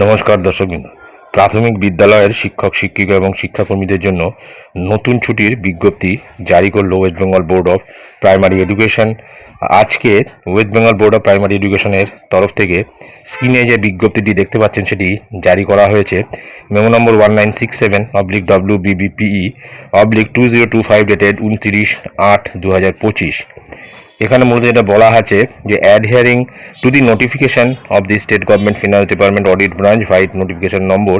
নমস্কার দর্শকবৃন্দ। প্রাথমিক বিদ্যালয়ের শিক্ষক, শিক্ষিকা এবং শিক্ষাকর্মীদের জন্য নতুন ছুটির বিজ্ঞপ্তি জারি করল West Bengal board of primary education আজকে West Bengal board of primary এডুকেশনের তরফ থেকে স্ক্রিনে যে বিজ্ঞপ্তিটি দেখতে পাচ্ছেন সেটি জারি করা হয়েছে। Memo number one nine six seven oblique W BBPE oblique two zero two five dated উনত্রিশ আট দু হাজার পঁচিশ। এখানে মূলত যেটা বলা আছে যে adhering to the notification of the state government finance department audit branch vide notification number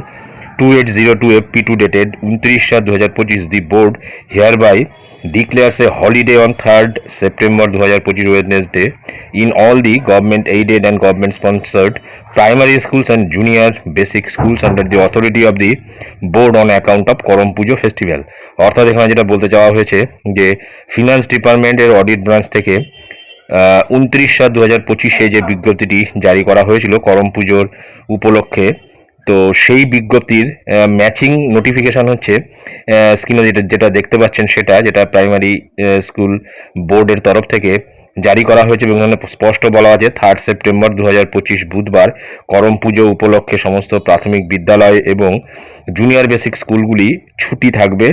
two eight zero two F P two dated উনত্রিশ সাত দু হাজার পঁচিশ the board hereby declares a holiday on 3rd September 2025 Wednesday in all the government aided and government sponsored primary schools and junior basic schools under the authority of the board on account of Karam Puja festival অর্থাৎ এখানে যেটা বলতে চাওয়া হয়েছে যে finance ডিপার্টমেন্টের audit branch থেকে উনত্রিশ সাত দু হাজার পঁচিশে যে বিজ্ঞপ্তিটি জারি করা হয়েছিল করম পুজোর উপলক্ষে তো সেই বিজ্ঞপ্তির ম্যাচিং নোটিফিকেশন হচ্ছে স্ক্রিনে যেটা যেটা দেখতে পাচ্ছেন সেটা, যেটা প্রাইমারি স্কুল বোর্ডের তরফ থেকে জারি করা হয়েছে এবং এখানে স্পষ্ট বলা আছে থার্ড সেপ্টেম্বর দু হাজার পঁচিশ বুধবার করম পুজো উপলক্ষে সমস্ত প্রাথমিক বিদ্যালয় এবং জুনিয়র বেসিক স্কুলগুলি ছুটি থাকবে।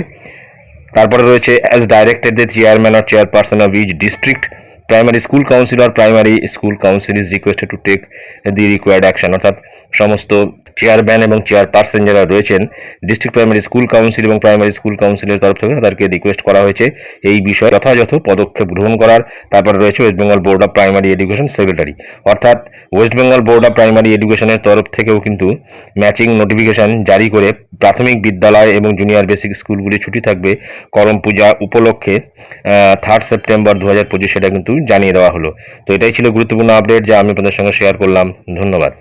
তারপরে রয়েছে as directed the chairman or chairperson of each district primary school council or primary school council is requested to take the required action অর্থাৎ সমস্ত চেয়ারম্যান এবং চেয়ারপারসন যারা রয়েছেন ডিস্ট্রিক্ট প্রাইমারি স্কুল কাউন্সিল এবং প্রাইমারি স্কুল কাউন্সিলের তরফ থেকে তাদেরকে রিকোয়েস্ট করা হয়েছে এই বিষয়ে যথাযথ পদক্ষেপ গ্রহণ করার। তারপরে রয়েছে West Bengal board of primary education secretary অর্থাৎ West Bengal board of primary এডুকেশনের তরফ থেকেও কিন্তু ম্যাচিং নোটিফিকেশন জারি করে প্রাথমিক বিদ্যালয় এবং জুনিয়র বেসিক স্কুলগুলি ছুটি থাকবে করম পূজা উপলক্ষে থার্ড সেপ্টেম্বর দু হাজার পঁচিশ সেটা কিন্তু জানিয়ে দেওয়া হলো। তো এটাই ছিল গুরুত্বপূর্ণ আপডেট যা আমি আপনাদের সঙ্গে শেয়ার করলাম। ধন্যবাদ।